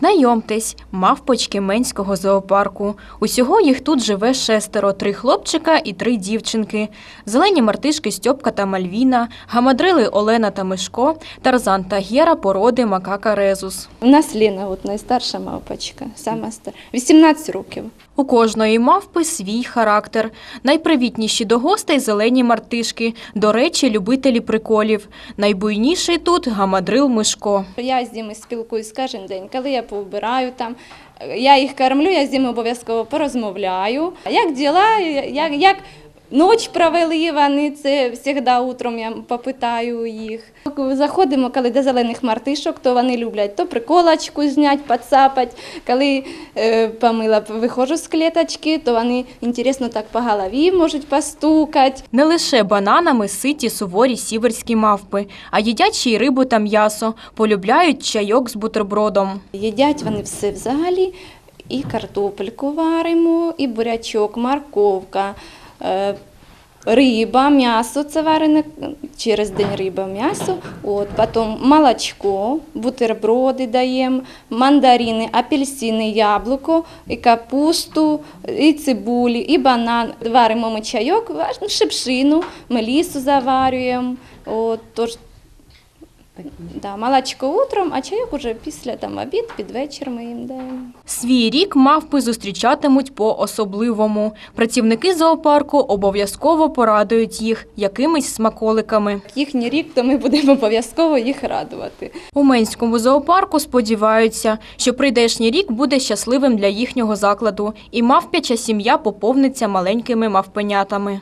Знайомтесь, мавпочки Менського зоопарку. Усього їх тут живе шестеро: три хлопчика і три дівчинки. Зелені мартишки Стьопка та Мальвіна, гамадрили Олена та Мишко, Тарзан та Гера породи Макака Резус. У нас Лена, от найстарша мавпочка, сама стара. 18 років. У кожної мавпи свій характер. Найпривітніші до гостей зелені мартишки, до речі, любителі приколів. Найбуйніший тут гамадрил Мишко. Я з ними спілкуюсь кожен день. Коли я повбираю там, я їх кормлю, я з ними обов'язково порозмовляю. Як діла, як, як ніч провели вони, це завжди утром я попитаю їх. Заходимо, коли до зелених мартишок, то вони люблять то приколочку зняти, поцапати. Коли е, помила, виходжу з клеточки, то вони інтересно так по голові можуть постукати. Не лише бананами ситі суворі сіверські мавпи, а їдять ще й рибу та м'ясо, полюбляють чайок з бутербродом. Їдять вони все взагалі. І картопельку варимо, і бурячок, морковка, риба, м'ясо це варене через день риба, м'ясо. От, потім молочко, бутерброди даємо, мандарини, апельсини, яблуко, і капусту, і цибулі, і банан. Варимо ми чайок, шипшину, мелісу заварюємо. От, тож, Да, молочко утром, а чайок уже після там обід, під вечір ми їм даємо. Свій рік мавпи зустрічатимуть по-особливому. Працівники зоопарку обов'язково порадують їх якимись смаколиками. Їхній рік, то ми будемо обов'язково їх радувати. У Менському зоопарку сподіваються, що прийдешній рік буде щасливим для їхнього закладу, і мавпяча сім'я поповниться маленькими мавпенятами.